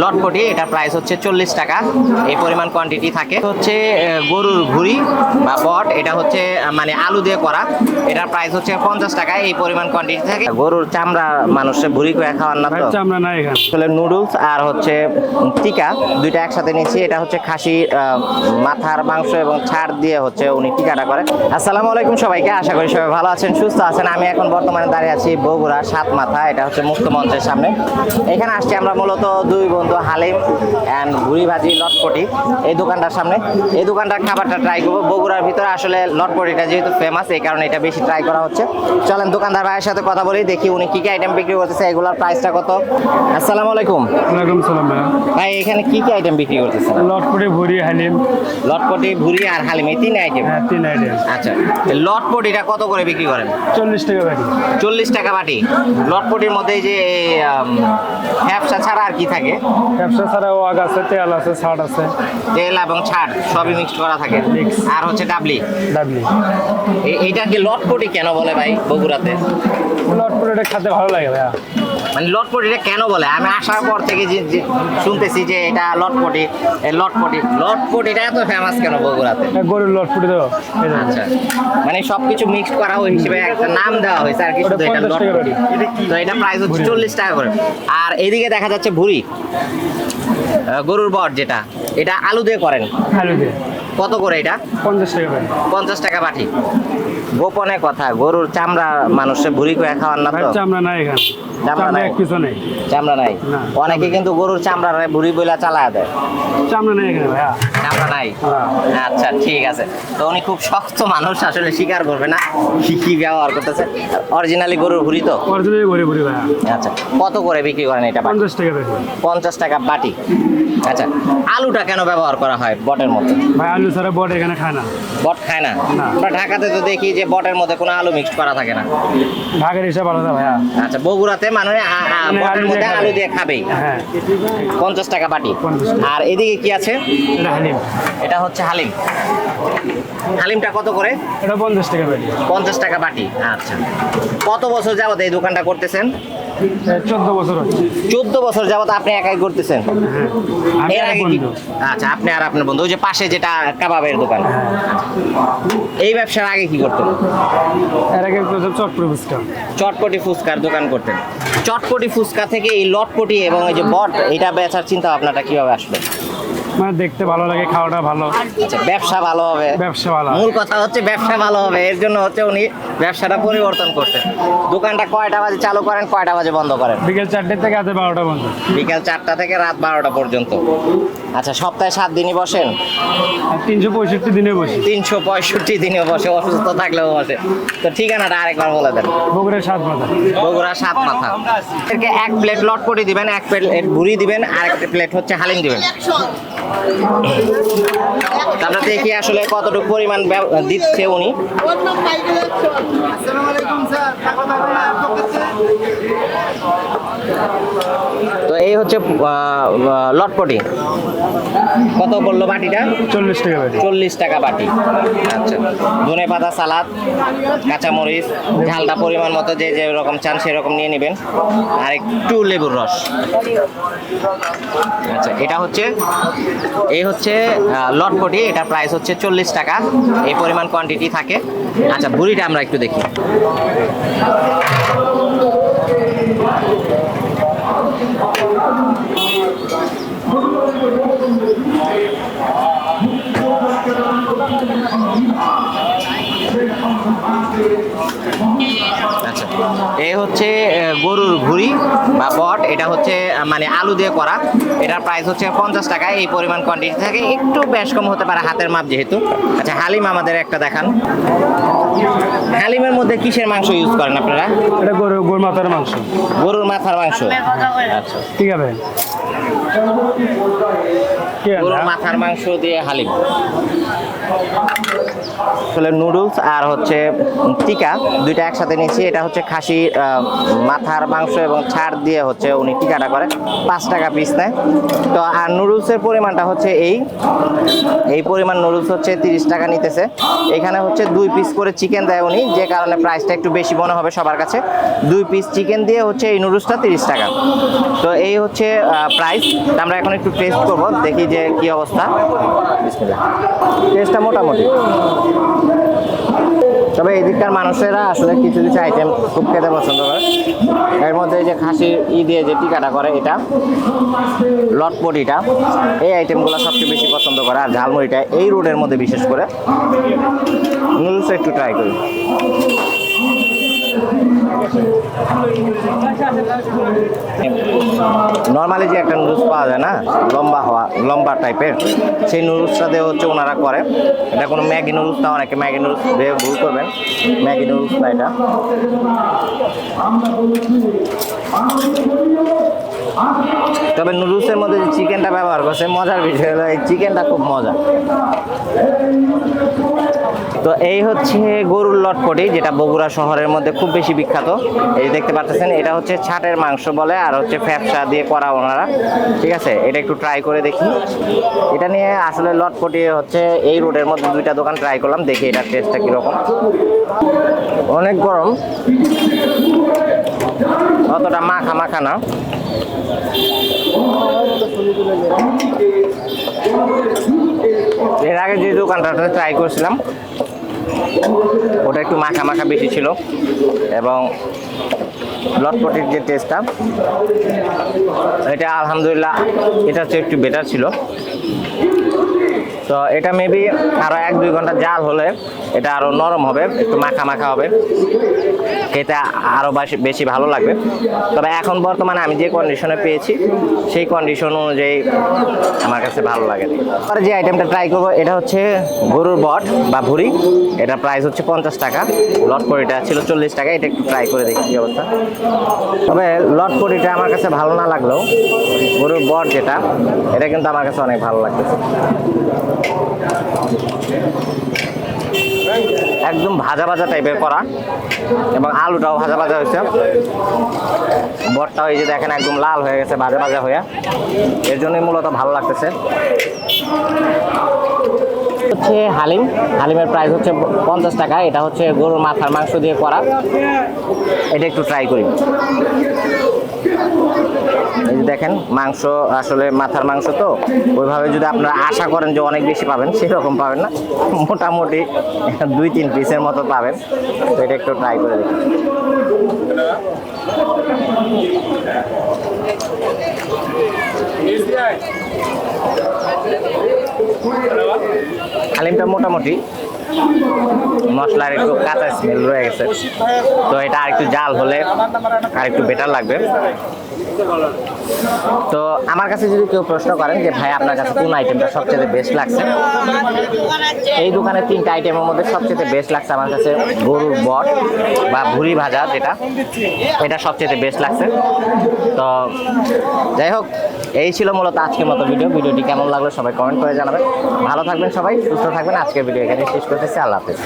লটপটি এটা প্রাইস হচ্ছে চল্লিশ টাকা। এই পরিমাণ কোয়ান্টিটি থাকে। হচ্ছে গরুর ভুড়ি বা বট এটা হচ্ছে মানে আলু দিয়ে করা। এটার প্রাইস হচ্ছে পঞ্চাশ টাকা এই পরিমাণ কোয়ান্টিটি থাকে। গরুর চামড়া মানুষের ভুড়ি করে খাওয়ার না তো। নাই এখানে। আসলে নুডলস আর হচ্ছে টিকা দুইটা একসাথে নিয়েছি। এটা হচ্ছে খাসি আহ, মাথার মাংস এবং ছাড় দিয়ে হচ্ছে উনি টিকাটা করে। আসসালামু আলাইকুম সবাইকে আশা করি সবাই ভালো আছেন সুস্থ আছেন। আমি এখন বর্তমানে দাঁড়িয়ে আছি বগুড়া সাত মাথা এটা হচ্ছে মুক্ত মঞ্চের সামনে। এখানে আসছি আমরা মূলত দুই বন্ধু হালিম অ্যান্ড ভুড়ি ভাজি লটপটি এই দোকানটার সামনে। এই দোকানটার খাবারটা ট্রাই করব। বগুড়ার ভিতরে আসলে লটপটিটা যেহেতু ফেমাস এই কারণে এটা বেশি ট্রাই করা হচ্ছে। চলেন দোকানদার ভাইয়ের সাথে কথা বলি দেখি উনি কি কি আইটেম বিক্রি করতেছে এগুলোর প্রাইসটা কত। আসসালামু আলাইকুম। ওয়ালাইকুম সালাম ভাইয়া। ভাই এখানে কি কি আইটেম বিক্রি করতেছেন? লটপটি ভুড়ি হালিম। লটপটি ভুড়ি আর হালিম এই তিন আইটেম হ্যাঁ তিন আইটেম আচ্ছা লটপটিটা কত করে বিক্রি করেন? চল্লিশ টাকা বাড়ি চল্লিশ টাকা বাটি। লটপটির মধ্যে যে হ্যাপসা ছাড়া আর কি থাকে? ব্যবসা ছাড়া ওয়াগ আছে তেল আছে ছাড় আছে। তেল এবং ছাড় সবই মিক্সড করা থাকে। আর হচ্ছে ডাবলি। ডাবলি। এইটাকে কি লটপটি কেন বলে ভাই বগুড়াতে? লটপটিটা খেতে ভালো লাগে ভাইয়া। মানে লটপটি এটা কেন বলে? আমি আসার পর থেকে যে শুনতেছি যে এটা লটপটি লটপটি লটপটি। এটা এত ফেমাস কেন বগুড়াতে? গরুর লটপটি তো। আচ্ছা। মানে সবকিছু মিক্স করা ওই হিসেবে একটা নাম দেওয়া হয়েছে আর কি শুধু এটা লটপটি। তো এটা প্রাইস হচ্ছে। চল্লিশ টাকা করে। আর এদিকে দেখা যাচ্ছে ভুড়ি। গরুর বট যেটা এটা আলু দিয়ে করেন। আলু দিয়ে। কত করে এটা? পঞ্চাশ টাকা বাড়ি পঞ্চাশ টাকা বাটি। গোপনে কথা গরুর চামড়া মানুষের ভুড়ি করে খাওয়ার না তো? চামড়া নাই এখানে। চামড়া নাই? কিছু নেই। চামড়া নাই? অনেকে কিন্তু গরুর চামড়া ভুড়ি বইলা চালায় দেয়। চামড়া নেই এখানে ভাইয়া। চামড়া নাই। আচ্ছা ঠিক আছে। তো উনি খুব শক্ত মানুষ আসলে স্বীকার করবে না। কি কি ব্যবহার করতেছে? অরিজিনালি গরুর ভুড়ি তো? অরিজিনালি ভাইয়া। আচ্ছা কত করে বিক্রি করেন এটা বাটি? পঞ্চাশ টাকা বাড়ি পঞ্চাশ টাকা বাটি। আচ্ছা আলুটা কেন ব্যবহার করা হয় বটের মধ্যে? ভাই আলু ছাড়া বট এখানে খায় না। বট খায় না। আমরা ঢাকাতে তো দেখি যে বটের মধ্যে কোনো আলু মিক্স করা থাকে না। ঢাকার হিসাব আলাদা ভাইয়া। আচ্ছা বগুড়াতে মানে আ- মানে বটের মধ্যে আলু দিয়ে খাবেই। হ্যাঁ। পঞ্চাশ টাকা বাটি। আর এদিকে কি আছে? হালিম। এটা হচ্ছে হালিম। হালিমটা কত করে? এটা পঞ্চাশ টাকা বাড়ি পঞ্চাশ টাকা বাটি। আচ্ছা। কত বছর যাবত এই দোকানটা করতেছেন? চোদ্দ বছর চোদ্দ বছর যাবত আপনি একাই করতেছেন? হ্যাঁ এর আগে কি আচ্ছা আপনি আর আপনার বন্ধু ওই যে পাশে যেটা কাবাবের দোকান। এই ব্যবসার আগে কি করতেন? এর আগে চটপটি ফুচকা। চটপটি ফুচকার দোকান করতেন। চটপটি ফুচকা থেকে এই লটপটি এবং এই যে বট এটা বেচার চিন্তা আপনারটা কীভাবে আসলো? মানে দেখতে ভালো লাগে খাওয়াটা ভালো। আচ্ছা ব্যবসা ভালো হবে। ব্যবসা ভালো মূল কথা হচ্ছে ব্যবসা ভালো হবে এর জন্য হচ্ছে উনি ব্যবসাটা পরিবর্তন করতেন দোকানটা কয়টা বাজে চালু করেন কয়টা বাজে বন্ধ করেন? বিকেল চারটে থেকে রাতে বারোটা পর্যন্ত। বিকাল চারটা থেকে রাত বারোটা পর্যন্ত। আচ্ছা সপ্তাহে সাত দিনই বসেন? তিনশো পঁয়ষট্টি দিনে বসি। তিনশো পঁয়ষট্টি দিনেও বসে অসুস্থ থাকলেও বসে। তো ঠিকানাটা আরেকবার বলে দেন। বগুড়ার সাত মাথা। বগুড়া সাত মাথা। এক প্লেট লটপটি দিবেন এক প্লেট ভুড়ি দিবেন আর একটা প্লেট হচ্ছে হালিম দিবেন। তারপরে দেখি আসলে কতটুকু পরিমাণ দিচ্ছে উনি আসসালামু আলাইকুম স্যার টাকা পাবেন আপনার কাছে তো এই হচ্ছে লটপটি। কত বলল বাটিটা? চল্লিশ টাকা বাড়ি চল্লিশ টাকা বাটি। আচ্ছা। ধনে পাতা সালাদ কাঁচামরিচ ঝালটা পরিমাণ মতো যে যে রকম চান সেরকম নিয়ে নেবেন। আর একটু লেবুর রস। আচ্ছা এটা হচ্ছে এই হচ্ছে লটপটি। এটা প্রাইস হচ্ছে চল্লিশ টাকা। এই পরিমাণ কোয়ান্টিটি থাকে। আচ্ছা বুড়িটা আমরা একটু দেখি। হচ্ছে গরুর ভুড়ি বা বট এটা হচ্ছে মানে আলু দিয়ে করা। এটার প্রাইস হচ্ছে পঞ্চাশ টাকা এই পরিমাণ কোয়ান্টিটি থাকে একটু বেশ কম হতে পারে হাতের মাপ যেহেতু। আচ্ছা হালিম আমাদের একটা দেখান। হালিমের মধ্যে কিসের মাংস ইউজ করেন আপনারা? এটা গরু গরু মাথার মাংস। গরুর মাথার মাংস। আচ্ছা। ঠিক আছে আছে? গরুর মাথার মাংস দিয়ে হালিম। আসলে নুডলস আর হচ্ছে টিকা, দুইটা একসাথে নিয়েছি। এটা হচ্ছে খাসি মাথার মাংস এবং ছাড় দিয়ে হচ্ছে উনি টিকাটা করে। পাঁচ টাকা পিস নেয়। তো আর নুডলসের পরিমাণটা হচ্ছে এই। এই পরিমাণ নুডলস হচ্ছে তিরিশ টাকা নিতেছে। এখানে হচ্ছে দুই পিস করে চিকেন দেয় উনি, যে কারণে প্রাইসটা একটু বেশি মনে হবে সবার কাছে। দুই পিস চিকেন দিয়ে হচ্ছে এই নুডলসটা তিরিশ টাকা। তো এই হচ্ছে প্রাইস আমরা এখন একটু টেস্ট করব, দেখি যে কি অবস্থা। টেস্টটা মোটামুটি। তবে এদিককার মানুষেরা আসলে কিছু কিছু আইটেম খুব খেতে পছন্দ করে। এর মধ্যে যে খাসির ই দিয়ে যে টিকাটা করে, এটা লটপটিটা এই আইটেমগুলো সবচেয়ে বেশি পছন্দ করে। আর ঝালমুড়িটা এই রোডের মধ্যে বিশেষ করে। নুডলস একটু ট্রাই করি। নর্মালি যে একটা নুডলস পাওয়া যায় না, লম্বা হওয়া, লম্বা টাইপের সেই নুডলসটা দিয়ে হচ্ছে ওনারা করে। এটা কোনো ম্যাগি নুডলস না, অনেকে ম্যাগি নুডলস দিয়ে ভুল করবেন। ম্যাগি নুডলস না এটা। তবে নুডলসের মধ্যে যে চিকেনটা ব্যবহার করছে মজার বিষয় হলো, এই চিকেনটা খুব মজা। তো এই হচ্ছে গরুর লটপটি, যেটা বগুড়া শহরের মধ্যে খুব বেশি বিখ্যাত। এই দেখতে পাচ্ছেন এটা হচ্ছে ছাটের মাংস বলে, আর হচ্ছে ফ্যাপসা দিয়ে করা ওনারা। ঠিক আছে? এটা একটু ট্রাই করে দেখি। এটা নিয়ে আসলে লটপটি হচ্ছে, এই রোডের মধ্যে দুইটা দোকান ট্রাই করলাম, দেখি এটার টেস্টটা কীরকম। অনেক গরম। অতটা মাখা মাখা না? এর আগে যে দোকানটাতে ট্রাই করছিলাম, ওটা একটু মাখা মাখা বেশি ছিল এবং লটপটির যে টেস্টটা এটা আলহামদুলিল্লাহ এটা হচ্ছে একটু বেটার ছিল। তো এটা মেবি আরও এক, দুই ঘণ্টা জাল হলে এটা আরও নরম হবে, একটু মাখা মাখা হবে। খেতে আরও বেশি বেশি ভালো লাগবে। তবে এখন বর্তমানে আমি যে কন্ডিশনে পেয়েছি, সেই কন্ডিশন অনুযায়ী আমার কাছে ভালো লাগে আর যে আইটেমটা ট্রাই করব, এটা হচ্ছে গরুর বট বা ভুড়ি। এটা প্রাইস হচ্ছে পঞ্চাশ টাকা। লটপরিটা ছিল চল্লিশ টাকা, এটা একটু ট্রাই করে দেখি কি অবস্থা। তবে লটপরিটা আমার কাছে ভালো না লাগলেও গরুর বট যেটা, এটা কিন্তু আমার কাছে অনেক ভালো লাগতেছে। একদম ভাজা ভাজা টাইপের করা এবং আলুটাও ভাজা ভাজা হয়েছে। বটটাও এই যে দেখেন একদম লাল হয়ে গেছে, ভাজা ভাজা হয়ে। এর জন্যই মূলত ভালো লাগতেছে। হচ্ছে হালিম। হালিমের প্রাইস হচ্ছে পঞ্চাশ টাকা। এটা হচ্ছে গরুর মাথার মাংস দিয়ে করা। এটা একটু ট্রাই করি। দেখেন, মাংস, আসলে মাথার মাংস তো, ওইভাবে যদি আপনারা আশা করেন যে অনেক বেশি পাবেন, সেরকম পাবেন না। মোটামুটি দুই, তিন পিসের মতো পাবেন। এটা একটু ট্রাই করে দেখি। হালিমটা মোটামুটি মশলার একটু কাঁচা স্মেল রয়ে গেছে। তো এটা আর একটু জাল হলে আর একটু বেটার লাগবে। তো আমার কাছে যদি কেউ প্রশ্ন করেন যে, ভাই, আপনার কাছে কোন আইটেমটা সবচেয়ে বেস্ট লাগছে? এই দোকানের তিনটা আইটেমের মধ্যে সবচেয়ে বেস্ট লাগছে আমার কাছে গরুর বট বা ভুড়ি ভাজা যেটা। এটা সবচেয়ে বেস্ট লাগছে। তো যাই হোক এই ছিল মূলত আজকের মতো ভিডিও। ভিডিওটি কেমন লাগল সবাই কমেন্ট করে জানাবেন। ভালো থাকবেন সবাই, সুস্থ থাকবেন। আজকের ভিডিও এখানে শেষ করতেছি। আল্লাহ হাফেজ।